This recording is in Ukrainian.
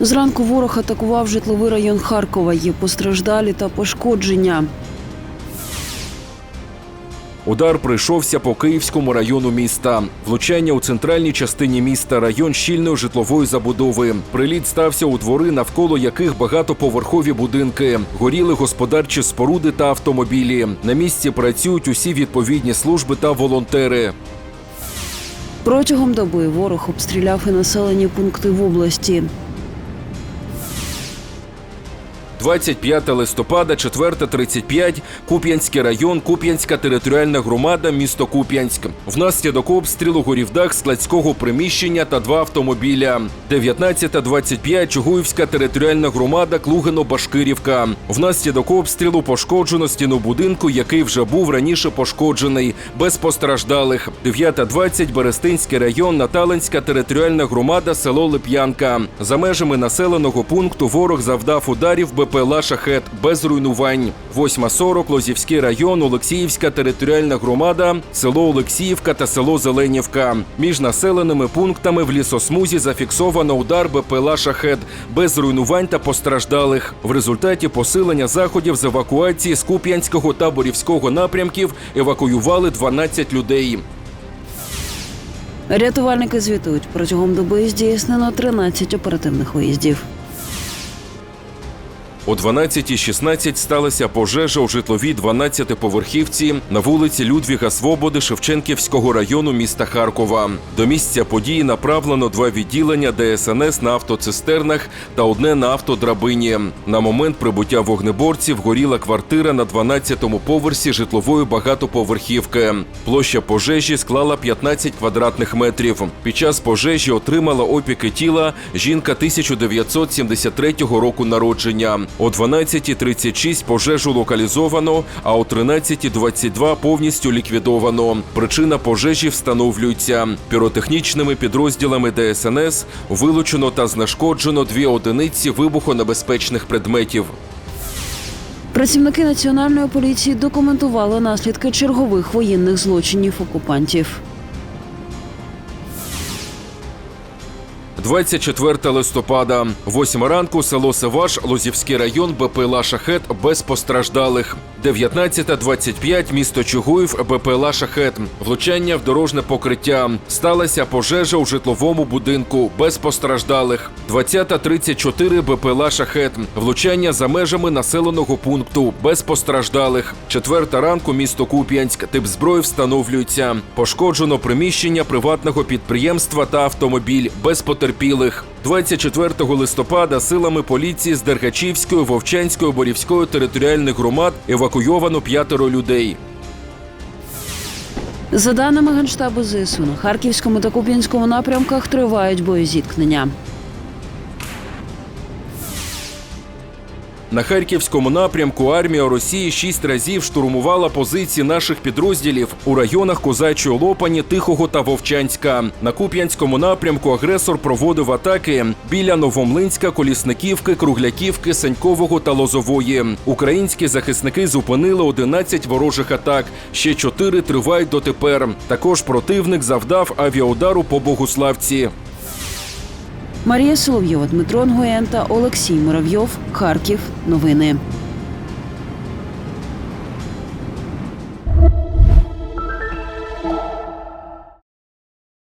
Зранку ворог атакував житловий район Харкова. Є постраждалі та пошкодження. Удар прийшовся по Київському району міста. Влучання у центральній частині міста район щільної житлової забудови. Приліт стався у двори, навколо яких багатоповерхові будинки, горіли господарчі споруди та автомобілі. На місці працюють усі відповідні служби та волонтери. Протягом доби ворог обстріляв і населені пункти в області. 25 листопада, 4.35, Куп'янський район, Куп'янська територіальна громада, місто Куп'янськ. Внаслідок обстрілу горів дах складського приміщення та два автомобіля. 19.25, Чугуївська територіальна громада, Клугино-Башкирівка. Внаслідок обстрілу пошкоджено стіну будинку, який вже був раніше пошкоджений, без постраждалих. 9.20, Берестинський район, Наталинська територіальна громада, село Лип'янка. За межами населеного пункту ворог завдав ударів БПЛА «Шахет» без руйнувань. 8.40, Лозівський район, Олексіївська територіальна громада, село Олексіївка та село Зеленівка. Між населеними пунктами в лісосмузі зафіксовано удар БПЛА «Шахет» без руйнувань та постраждалих. В результаті посилення заходів з евакуації з Куп'янського та Борівського напрямків евакуювали 12 людей. Рятувальники звітують, протягом доби здійснено 13 оперативних виїздів. О 12.16 сталася пожежа у житловій 12-поверхівці на вулиці Людвіга Свободи Шевченківського району міста Харкова. До місця події направлено два відділення ДСНС на автоцистернах та одне на автодрабині. На момент прибуття вогнеборців горіла квартира на 12-му поверсі житлової багатоповерхівки. Площа пожежі склала 15 квадратних метрів. Під час пожежі отримала опіки тіла жінка 1973 року народження. О 12.36 пожежу локалізовано, а о 13.22 повністю ліквідовано. Причина пожежі встановлюється. Піротехнічними підрозділами ДСНС вилучено та знешкоджено дві одиниці вибухонебезпечних предметів. Працівники національної поліції документували наслідки чергових воєнних злочинів окупантів. 24 листопада, 8 ранку, село Севаш, Лозівський район, БПЛА «Шахет» без постраждалих. 19.25, місто Чугуїв, БПЛА «Шахет». Влучання в дорожне покриття. Сталася пожежа у житловому будинку без постраждалих. 20.34, БПЛА «Шахет». Влучання за межами населеного пункту без постраждалих. Четверта ранку, місто Куп'янськ. Тип зброї встановлюється. Пошкоджено приміщення приватного підприємства та автомобіль без потерпілих. 24 листопада силами поліції з Дергачівської, Вовчанської, Борівської територіальних громад евакуйовано п'ятеро людей. За даними Генштабу ЗСУ, на Харківському та Куп'янському напрямках тривають боєзіткнення. На харківському напрямку армія Росії шість разів штурмувала позиції наших підрозділів у районах Козачої Лопані, Тихого та Вовчанська. На Куп'янському напрямку агресор проводив атаки біля Новомлинська, Колісниківки, Кругляківки, Санькового та Лозової. Українські захисники зупинили 11 ворожих атак. Ще чотири тривають дотепер. Також противник завдав авіаудару по Богуславці. Марія Соловйова, Дмитро Нгоєнта, Олексій Муравйов. Харків. Новини.